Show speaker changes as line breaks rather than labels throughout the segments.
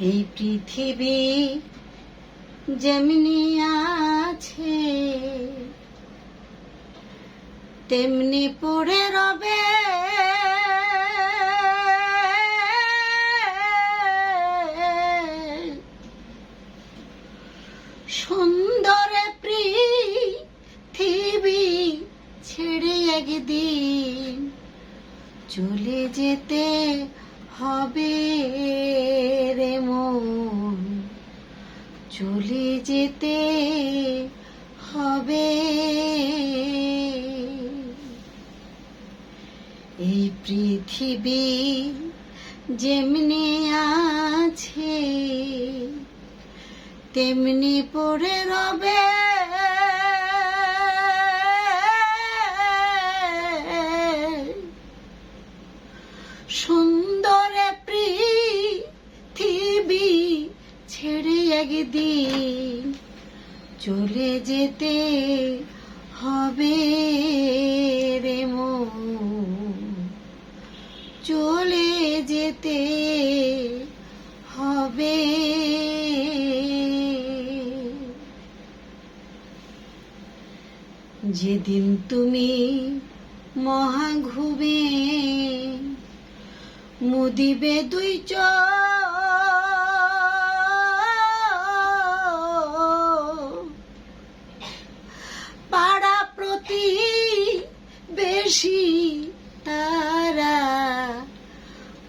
এই পৃথিবী যেমনি আছে তেমনি পড়ে রবে। সুন্দর পৃথিবী ছেড়ে একদিন চলে যেতে হবে রে মন। চলে যেতে হবে। এই পৃথিবী যেমনি আছে তেমনি পড়ে রবে একদিন চলে যেতে হবে রে চলে যেতে হবে। যেদিন তুমি মহাঘুবে মুদিবে দুই চোখ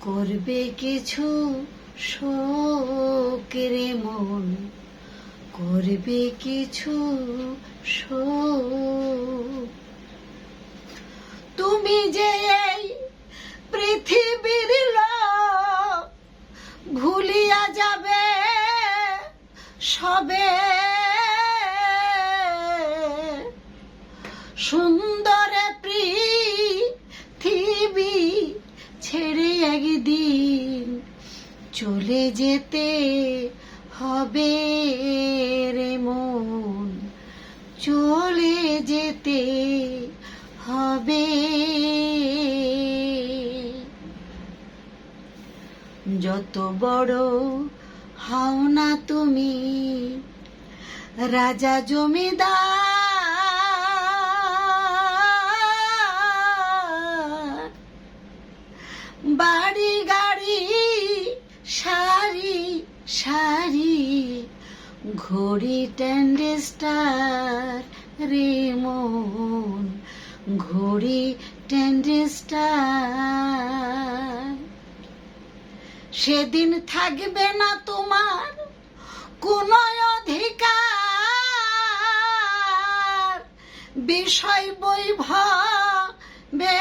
করবে কিছু শোকেরে মন? করবে কিছু শোক? তুমি যে এই পৃথিবীর ভুলিয়া যাবে সবে। সুন্দর চলে যেতে হবে রে মন। চলে যেতে হবে। যত বড় হও না তুমি, রাজা জমিদার। বাড়ি সারি ঘড়ি ট্যান্ডেস্টার রে মন ঘড়ি ট্যান্ডেস্টার সেদিন থাকবে না তোমার কোন অধিকার, বিষয় বৈভবে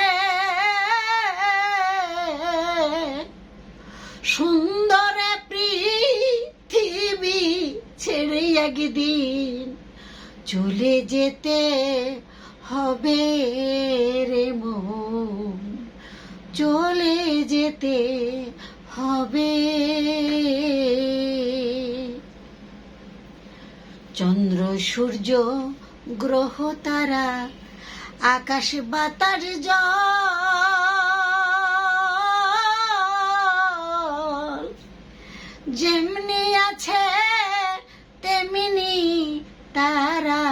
সুন্দর একদিন, চলে যেতে হবে রে মন। চলে যেতে হবে। চন্দ্র, সূর্য, গ্রহ, তারা, আকাশ, বাতাস, জল। যেমনি আছে তারা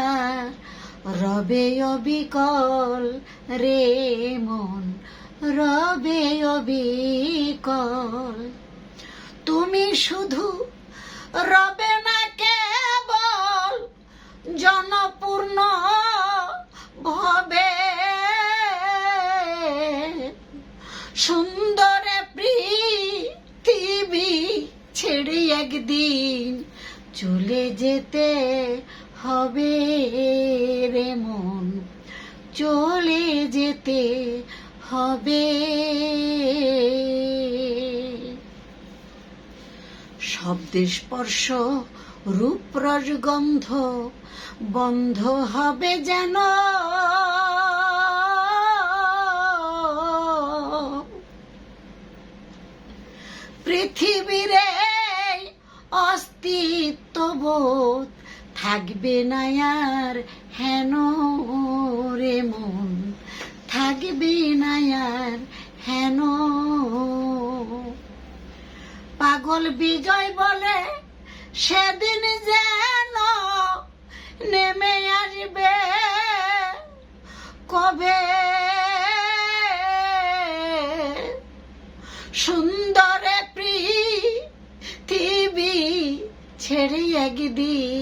রবে অবিকল রে মন, রবে অবিকল। তুমি শুধু রবে না কেবল জনপূর্ণ ভবে। সুন্দর পৃথিবী ছেড়ে একদিন চলে যেতে হবে রে মন। চলে যেতে হবে। শব্দের স্পর্শ রূপ রসগন্ধ বন্ধ হবে যেন। পৃথিবীর অস্তিত্ববোধ থাকবে না আর হেন রে মন। থাকবে না আর হেন। পাগল বিজয় বলে সেদিন যেন নেমে আসবে। কবে? সুন্দরে পৃথিবী ছেড়ে একদিন